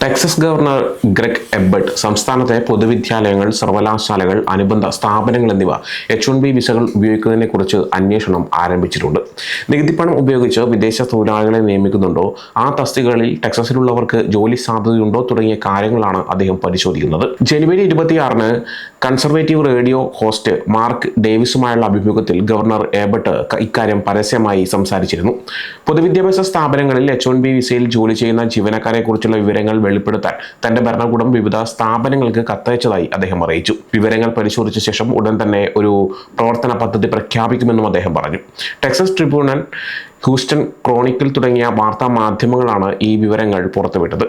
Texas governor Greg Ebert സംസ്ഥാനത്തെ പൊതുവിദ്യാലയങ്ങൾ സർവകലാശാലകൾ അനുബന്ധ സ്ഥാപനങ്ങൾ എന്നിവ എച്ച് വൺ ബി വിസകൾ ഉപയോഗിക്കുന്നതിനെക്കുറിച്ച് അന്വേഷണം ആരംഭിച്ചിട്ടുണ്ട്. നികുതിപ്പണം ഉപയോഗിച്ച് വിദേശ തൊഴിലാളികളെ നിയമിക്കുന്നുണ്ടോ? ആ തസ്തികകളിൽ ടെക്സസിലുള്ളവർക്ക് ജോലി സാധ്യതയുണ്ടോ? തുടങ്ങിയ കാര്യങ്ങളാണ് അദ്ദേഹം പരിശോധിക്കുന്നത്. ജനുവരി ഇരുപത്തിയാറിന് കൺസർവേറ്റീവ് റേഡിയോ ഹോസ്റ്റ് മാർക്ക് ഡേവിസുമായുള്ള അഭിമുഖത്തിൽ ഗവർണർ ഏബർട്ട് ഇക്കാര്യം പരസ്യമായി സംസാരിച്ചിരുന്നു. പൊതുവിദ്യാഭ്യാസ സ്ഥാപനങ്ങളിൽ എച്ച് വൺ ബി വിസയിൽ ജോലി ചെയ്യുന്ന ജീവനക്കാരെക്കുറിച്ചുള്ള വിവരങ്ങൾ വെളിപ്പെടുത്താൻ. തന്റെ ഭരണകൂടം വിവിധ സ്ഥാപനങ്ങൾക്ക് കത്തയച്ചതായി അദ്ദേഹം അറിയിച്ചു. വിവരങ്ങൾ പരിശോധിച്ച ശേഷം ഉടൻ തന്നെ ഒരു പ്രവർത്തന പദ്ധതി പ്രഖ്യാപിക്കുമെന്നും അദ്ദേഹം പറഞ്ഞു. ടെക്സസ് ട്രിബ്യൂണൽ ഹൂസ്റ്റൺ ക്രോണിക്കിൾ തുടങ്ങിയ വാർത്താ മാധ്യമങ്ങളാണ് ഈ വിവരങ്ങൾ പുറത്തുവിട്ടത്.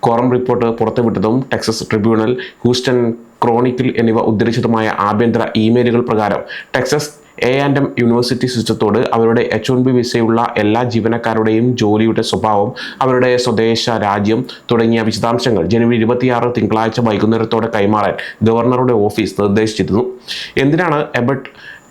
കോറം റിപ്പോർട്ട് പുറത്തുവിട്ടതും ടെക്സസ് ട്രിബ്യൂണൽ ഹൂസ്റ്റൺ ക്രോണിക്കിൾ എന്നിവ ഉദ്ധരിച്ചതുമായ ആഭ്യന്തര ഇമെയിലുകൾ പ്രകാരം Texas A and M university സിസ്റ്റത്തോട് അവരുടെ എച്ച് വൺ ബി വിസയുള്ള എല്ലാ ജീവനക്കാരുടെയും ജോലിയുടെ സ്വഭാവം അവരുടെ സ്വദേശ രാജ്യം തുടങ്ങിയ വിശദാംശങ്ങൾ ജനുവരി ഇരുപത്തിയാറ് തിങ്കളാഴ്ച വൈകുന്നേരത്തോടെ കൈമാറാൻ ഗവർണറുടെ ഓഫീസ് നിർദ്ദേശിച്ചിരുന്നു. എന്തിനാണ് എബർട്ട്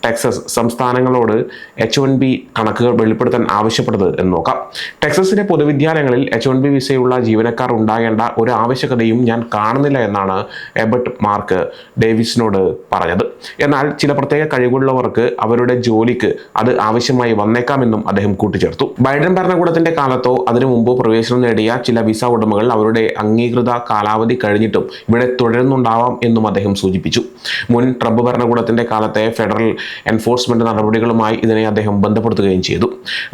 ടെക്സസ് സംസ്ഥാനങ്ങളോട് എച്ച് വൺ ബി കണക്കുകൾ വെളിപ്പെടുത്താൻ ആവശ്യപ്പെട്ടത് എന്ന് നോക്കാം. ടെക്സസിലെ പൊതുവിദ്യാലയങ്ങളിൽ എച്ച് വൺ ബി വിസയുള്ള ജീവനക്കാർ ഉണ്ടാകേണ്ട ഒരു ആവശ്യകതയും ഞാൻ കാണുന്നില്ല എന്നാണ് എബർട്ട് മാർക്ക് ഡേവിസിനോട് പറഞ്ഞത്. എന്നാൽ ചില പ്രത്യേക കഴിവുള്ളവർക്ക് അവരുടെ ജോലിക്ക് അത് ആവശ്യമായി വന്നേക്കാമെന്നും അദ്ദേഹം കൂട്ടിച്ചേർത്തു. ബൈഡൻ ഭരണകൂടത്തിന്റെ കാലത്തോ അതിനു മുമ്പോ പ്രവേശനം നേടിയ ചില വിസ ഉടമകൾ അവരുടെ അംഗീകൃത കാലാവധി കഴിഞ്ഞിട്ടും ഇവിടെ തുടരുന്നുണ്ടാവാം എന്നും അദ്ദേഹം സൂചിപ്പിച്ചു. മുൻ ട്രംപ് ഭരണകൂടത്തിന്റെ കാലത്തെ ഫെഡറൽ എൻഫോഴ്സ്മെന്റ് നടപടികളുമായി ഇതിനെ അദ്ദേഹം ബന്ധപ്പെടുത്തുകയും ചെയ്തു.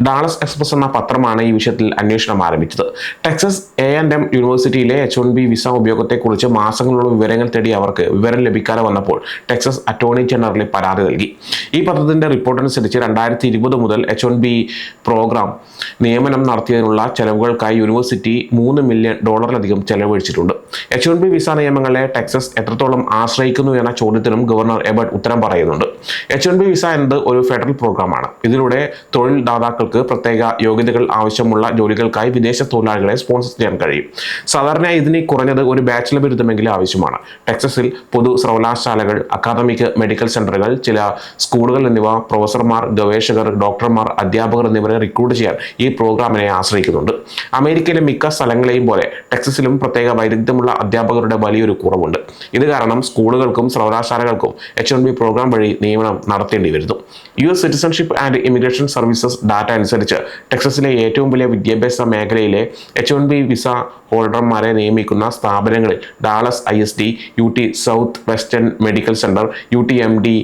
ഡാളസ് എക്സ്പ്രസ് എന്ന പത്രമാണ് ഈ വിഷയത്തിൽ അന്വേഷണം ആരംഭിച്ചത്. ടെക്സസ് എ ആൻഡ് എം യൂണിവേഴ്സിറ്റിയിലെ എച്ച് വൺ ബി വിസ ഉപയോഗത്തെക്കുറിച്ച് മാസങ്ങളോളം വിവരങ്ങൾ തേടി അവർക്ക് വിവരം ലഭിക്കാതെ വന്നപ്പോൾ ടെക്സസ് അറ്റോർണി ജനറലിൽ പരാതി നൽകി. ഈ പത്രത്തിന്റെ റിപ്പോർട്ട് അനുസരിച്ച് രണ്ടായിരത്തി ഇരുപത് മുതൽ എച്ച് വൺ ബി പ്രോഗ്രാം നിയമനം നടത്തിയതിനുള്ള ചെലവുകൾക്കായി യൂണിവേഴ്സിറ്റി മൂന്ന് മില്യൺ ഡോളറിലധികം ചെലവഴിച്ചിട്ടുണ്ട്. എച്ച് വൺ ബി വിസ നിയമങ്ങളെ ടെക്സസ് എത്രത്തോളം ആശ്രയിക്കുന്നു എന്ന ചോദ്യത്തിനും ഗവർണർ എബർട്ട് ഉത്തരം പറയുന്നുണ്ട്. എച്ച് വൺ ബി വിസ എന്നത് ഒരു ഫെഡറൽ പ്രോഗ്രാമാണ് ഇതിലൂടെ തൊഴിൽദാതാക്കൾക്ക് പ്രത്യേക യോഗ്യതകൾ ആവശ്യമുള്ള ജോലികൾക്കായി വിദേശ തൊഴിലാളികളെ സ്പോൺസർ ചെയ്യാൻ കഴിയും. സാധാരണയായി ഇതിന് കുറഞ്ഞത് ഒരു ബാച്ചിലർ ബിരുദമെങ്കിലും ആവശ്യമാണ്. ടെക്സസിൽ പൊതു സർവകലാശാലകൾ അക്കാദമിക് മെഡിക്കൽ സെന്ററുകൾ ചില സ്കൂളുകൾ എന്നിവ പ്രൊഫസർമാർ ഗവേഷകർ ഡോക്ടർമാർ അധ്യാപകർ എന്നിവരെ റിക്രൂട്ട് ചെയ്യാൻ ഈ പ്രോഗ്രാമിനെ ആശ്രയിക്കുന്നുണ്ട്. അമേരിക്കയിലെ മിക്ക സ്ഥലങ്ങളെയും പോലെ ടെക്സസിലും പ്രത്യേക വൈദഗ്ധ്യമുള്ള അധ്യാപകരുടെ വലിയൊരു കുറവുണ്ട്. ഇത് കാരണം സ്കൂളുകൾക്കും സർവകലാശാലകൾക്കും എച്ച് വൺ ബി പ്രോഗ്രാം വഴി നിയമനം നടത്തേണ്ടി വരുന്നു. U S citizenship and immigration services data അനുസരിച്ച് ടെക്സസിലെ ഏറ്റവും വലിയ വിദ്യാഭ്യാസ മേഖലയിലെ എച്ച് വൺ ബി വിസ ഹോൾഡർമാരെ നിയമിക്കുന്ന സ്ഥാപനങ്ങളിൽ Dallas I S D U T Southwestern medical center U T M D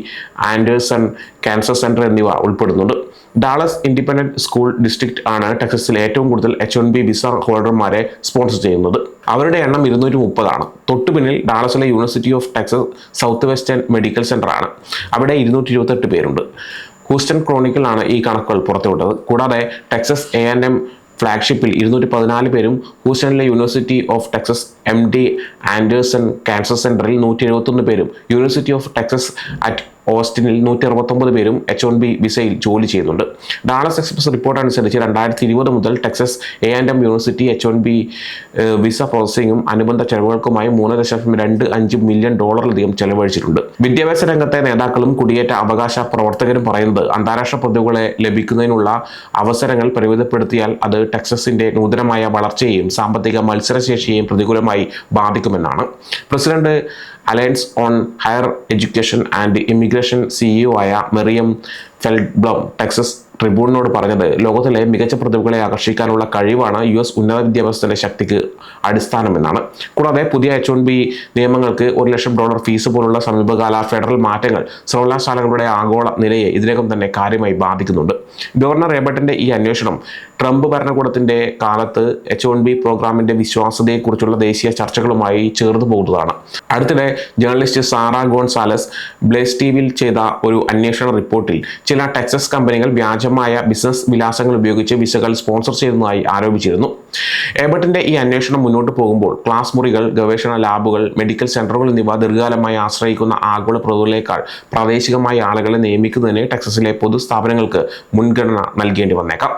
Anderson cancer center എന്നിവ ഉൾപ്പെടുന്നുണ്ട്. ഡാളസ് ഇൻഡിപെൻഡന്റ് സ്കൂൾ ഡിസ്ട്രിക്റ്റ് ആണ് ടെക്സസിൽ ഏറ്റവും കൂടുതൽ എച്ച് വൺ ബി വിസ ഹോൾഡർമാരെ സ്പോൺസർ ചെയ്യുന്നത്. അവരുടെ എണ്ണം ഇരുന്നൂറ്റി മുപ്പതാണ് തൊട്ടു പിന്നിൽ ഡാളസിലെ university of Texas Southwestern medical center ആണ്. അവിടെ ഇരുന്നൂറ്റി ഇരുപത്തെട്ട് പേരുണ്ട് ഹൂസ്റ്റൺ ക്രോണിക്കിളാണ് ഈ കണക്കുകൾ പുറത്തുവിട്ടത്. കൂടാതെ ടെക്സസ് എ ആൻഡ് എം ഫ്ലാഗ്ഷിപ്പിൽ ഇരുന്നൂറ്റി പതിനാല് പേരും ഹൂസ്റ്റണിലെ university of Texas M D Anderson cancer സെന്ററിൽ നൂറ്റി എഴുപത്തൊന്ന് പേരും യൂണിവേഴ്സിറ്റി ഓഫ് ടെക്സസ് അറ്റ് ഓസ്റ്റിനിൽ നൂറ്റി അറുപത്തൊമ്പത് പേരും എച്ച് വൺ ബി വിസയിൽ ജോലി ചെയ്യുന്നുണ്ട്. ഡാളസ് എക്സ്പ്രസ് റിപ്പോർട്ട് അനുസരിച്ച് രണ്ടായിരത്തി ഇരുപത് മുതൽ Texas A and M university H one B visa പ്രോസസ്സിങ്ങും അനുബന്ധ ചെലവുകൾക്കുമായി മൂന്ന് ദശാംശം രണ്ട് അഞ്ച് മില്യൺ ഡോളറിലധികം ചെലവഴിച്ചിട്ടുണ്ട്. വിദ്യാഭ്യാസ രംഗത്തെ നേതാക്കളും കുടിയേറ്റ അവകാശ പ്രവർത്തകരും പറയുന്നത് അന്താരാഷ്ട്ര പ്രതിഭകളെ ലഭിക്കുന്നതിനുള്ള അവസരങ്ങൾ പരിമിതപ്പെടുത്തിയാൽ അത് ടെക്സസിന്റെ നൂതനമായ വളർച്ചയെയും സാമ്പത്തിക മത്സരശേഷിയെയും പ്രതികൂലമായി ബാധിക്കുമെന്നാണ്. President alliance on higher education and immigration CEO ആയ മെറിയം ഫെൽബ്ലം ടെക്സസ് ട്രിബ്യൂണിനോട് പറഞ്ഞത് ലോകത്തിലെ മികച്ച പ്രതിഭകളെ ആകർഷിക്കാനുള്ള കഴിവാണ് യു എസ് ഉന്നത വിദ്യാഭ്യാസത്തിന്റെ ശക്തിക്ക് അടിസ്ഥാനമെന്നാണ്. കൂടാതെ പുതിയ എച്ച് വൺ ബി നിയമങ്ങൾക്ക് ഒരു ലക്ഷം ഡോളർ ഫീസ് പോലുള്ള സമീപകാല ഫെഡറൽ മാറ്റങ്ങൾ സർവകലാശാലകളുടെ ആഗോള നിലയെ ഇതിനകം തന്നെ കാര്യമായി ബാധിക്കുന്നുണ്ട്. ഗവർണർ റേബട്ടിന്റെ ഈ അന്വേഷണം ട്രംപ് ഭരണകൂടത്തിന്റെ കാലത്ത് എച്ച് വൺ ബി പ്രോഗ്രാമിന്റെ വിശ്വാസ്യതയെക്കുറിച്ചുള്ള ദേശീയ ചർച്ചകളുമായി ചേർന്ന് പോകുന്നതാണ്. അടുത്തിടെ ജേർണലിസ്റ്റ് സാറ ഗോൺസാലസ് ബ്ലേസ് ടിവിയിൽ ചെയ്ത ഒരു അന്വേഷണ റിപ്പോർട്ടിൽ ചില ടെക്സസ് കമ്പനികൾ വ്യാജമായ ബിസിനസ് വിലാസങ്ങൾ ഉപയോഗിച്ച് വിസകൾ സ്പോൺസർ ചെയ്യുന്നതായി ആരോപിച്ചിരുന്നു. ഏബർട്ടിന്റെ ഈ അന്വേഷണം മുന്നോട്ട് പോകുമ്പോൾ ക്ലാസ് മുറികൾ ഗവേഷണ ലാബുകൾ മെഡിക്കൽ സെന്ററുകൾ എന്നിവ ദീർഘകാലമായി ആശ്രയിക്കുന്ന ആഗോള പ്രതികളേക്കാൾ പ്രാദേശികമായ ആളുകളെ നിയമിക്കുന്നതിന് ടെക്സസിലെ പൊതുസ്ഥാപനങ്ങൾക്ക് മുൻഗണന നൽകേണ്ടി വന്നേക്കാം.